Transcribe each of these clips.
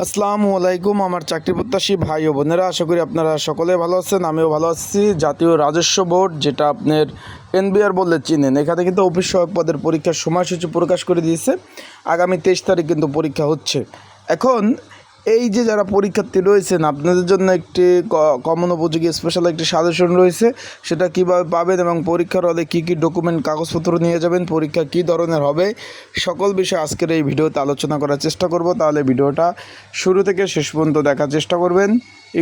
আসসালামু আলাইকুম, আমার চাকরি প্রত্যাশী ভাই ও বোনেরা, আশা করি আপনারা সকলে ভালো আছেন, আমিও ভালো আছি। জাতীয় রাজস্ব বোর্ড, যেটা আপনার এনবিআর বললে চিনেন, এখানে কিন্তু অফিস সহায়ক পদের পরীক্ষার সময়সূচি প্রকাশ করে দিয়েছে। আগামী তেইশ তারিখ কিন্তু পরীক্ষা হচ্ছে। এখন এই যে যারা পরীক্ষার্থী রয়েছেন, আপনাদের জন্য একটি কমন উপযোগী স্পেশাল একটি সাজেশন রয়েছে। সেটা কীভাবে পাবেন এবং পরীক্ষার হলে কী কী ডকুমেন্ট কাগজপত্র নিয়ে যাবেন, পরীক্ষা কী ধরনের হবে, সকল বিষয় আজকের এই ভিডিওতে আলোচনা করার চেষ্টা করব। তাহলে ভিডিওটা শুরু থেকে শেষ পর্যন্ত দেখার চেষ্টা করবেন।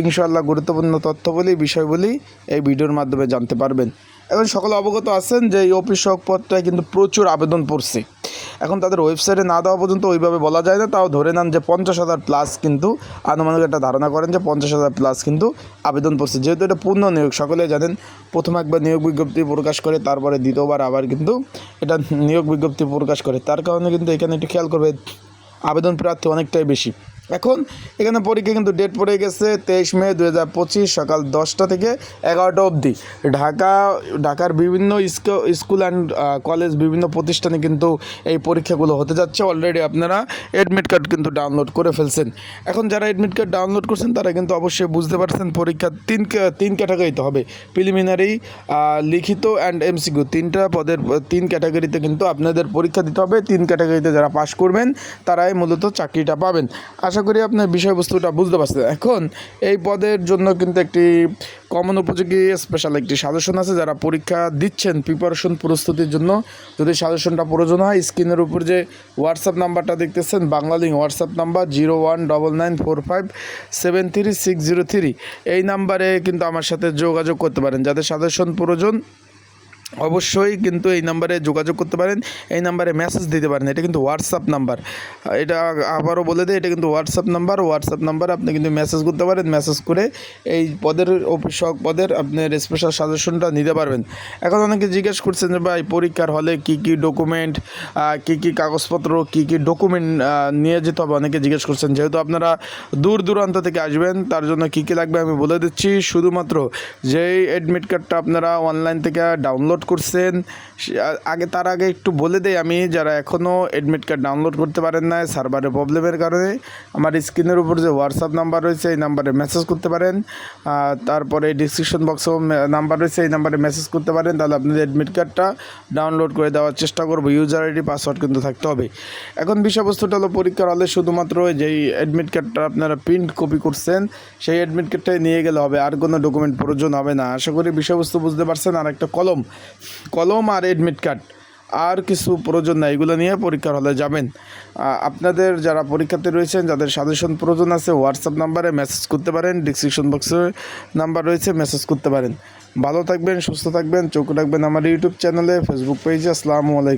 ইনশাআল্লাহ গুরুত্বপূর্ণ তথ্যবলী বিষয়গুলি এই ভিডিওর মাধ্যমে জানতে পারবেন। এখন সকলে অবগত আছেন যে এই অফিস পদটায় কিন্তু প্রচুর আবেদন পড়ছে। এখন তাদের ওয়েবসাইটে না দেওয়া পর্যন্ত ওইভাবে বলা যায় না। তাও ধরে নেন যে পঞ্চাশ হাজার প্লাস কিন্তু আনুমানিক একটা ধারণা করেন যে পঞ্চাশ হাজার প্লাস কিন্তু আবেদন করছে যেহেতু এটা পূর্ণ নিয়োগ সকলে জানেন, প্রথম একবার নিয়োগ বিজ্ঞপ্তি প্রকাশ করে, তারপরে দ্বিতীয়বার আবার কিন্তু এটা নিয়োগ বিজ্ঞপ্তি প্রকাশ করে। তার কারণে কিন্তু এখানে একটু খেয়াল করবে, আবেদন প্রার্থী অনেকটাই বেশি। এখন এখানে পরীক্ষা কিন্তু ডেট পড়ে গেছে তেইশ মে দু হাজার পঁচিশ সকাল দশটা থেকে এগারোটা অবধি। ঢাকা, ঢাকার বিভিন্ন স্কুল অ্যান্ড কলেজ বিভিন্ন প্রতিষ্ঠানে কিন্তু এই পরীক্ষাগুলো হতে যাচ্ছে। অলরেডি আপনারা অ্যাডমিট কার্ড কিন্তু ডাউনলোড করে ফেলছেন। এখন যারা অ্যাডমিট কার্ড ডাউনলোড করছেন, তারা কিন্তু অবশ্যই বুঝতে পারছেন পরীক্ষা তিন তিন ক্যাটাগরিতে হবে। প্রিলিমিনারি লিখিত অ্যান্ড এমসিকিউ তিনটা পদের, তিন ক্যাটাগরিতে কিন্তু আপনাদের পরীক্ষা দিতে হবে। তিন ক্যাটাগরিতে যারা পাশ করবেন, তারাই মূলত চাকরিটা পাবেন। আশা করি আপনার বিষয়বস্তুটা বুঝতে পারছেন। এখন এই পদের জন্য কিন্তু একটি কমন উপযোগী স্পেশাল একটি সাজেশন আছে, যারা পরীক্ষা দিচ্ছেন প্রিপারেশন প্রস্তুতির জন্য। যদি সাজেশনটা প্রয়োজন হয় স্ক্রিনের উপর যে হোয়াটসঅ্যাপ নাম্বারটা দেখতেছেন, Bangla link WhatsApp number zero one double nine four five seven three six zero three এই নাম্বারে কিন্তু আমার সাথে যোগাযোগ করতে পারেন। যাদের সাজেশন প্রয়োজন অবশ্যই কিন্তু এই নাম্বারে যোগাযোগ করতে পারেন, এই নাম্বারে মেসেজ দিতে পারেন, এটা কিন্তু হোয়াটসঅ্যাপ নাম্বার এটা আবারও বলে দেয় এটা কিন্তু হোয়াটসঅ্যাপ নাম্বার হোয়াটসঅ্যাপ নাম্বার আপনি কিন্তু মেসেজ করতে পারেন মেসেজ করে এই পদের অফিসক পদের আপনার স্পেশাল সাজেশনটা নিতে পারবেন। এখন অনেকে জিজ্ঞেস করছেন যে ভাই, পরীক্ষার হলে কি কি ডকুমেন্ট কি কি কাগজপত্র, কি কি ডকুমেন্ট নিয়ে যেতে হবে? অনেকে জিজ্ঞেস করছেন, যেহেতু আপনারা দূর দূরান্ত থেকে আসবেন, তার জন্য কি কি লাগবে আমি বলে দিচ্ছি। শুধুমাত্র যেই অ্যাডমিট কার্ডটা আপনারা অনলাইন থেকে ডাউনলোড করছেন, সে- আগে তার আগে একটু বলে দেই আমি, যারা এখনও অ্যাডমিট কার্ড ডাউনলোড করতে পারেন না সার্ভারের প্রবলেমের কারণে, আমার স্ক্রিনের উপর যে হোয়াটসঅ্যাপ নাম্বার রয়েছে, এই নাম্বারে মেসেজ করতে পারেন। তারপরে ডিসক্রিপশন বক্সেও নাম্বার রয়েছে, এই নাম্বারে মেসেজ করতে পারেন, তাহলে আপনাদের অ্যাডমিট কার্ডটা ডাউনলোড করে দেওয়ার চেষ্টা করব ইউজার আইডি পাসওয়ার্ড কিন্তু থাকতে হবে। এখন বিষয়বস্তুটা হলো পরীক্ষার হলে শুধুমাত্র যেই অ্যাডমিট কার্ডটা আপনারা প্রিন্ট কপি করছেন, সেই অ্যাডমিট কার্ডটাই নিয়ে গেলে হবে, আর কোনো ডকুমেন্ট প্রয়োজন হবে না। আশা করি বিষয়বস্তু বুঝতে পারছেন আর একটা কলম কলম আর এডমিট কার্ড আর কিছু প্রয়োজন নাই, এগুলো নিয়ে পরীক্ষার হলে যাবেন। আপনাদের যারা পরীক্ষাতে রয়েছেন, যাদের সাজেশন প্রয়োজন আছে হোয়াটসঅ্যাপ নাম্বারে মেসেজ করতে পারেন ডিসক্রিপশন বক্সে নাম্বার রয়েছে মেসেজ করতে পারেন। ভালো থাকবেন, সুস্থ থাকবেন, চোখ রাখবেন আমার ইউটিউব চ্যানেলে ফেসবুক পেজে আসসালামু আলাইকুম।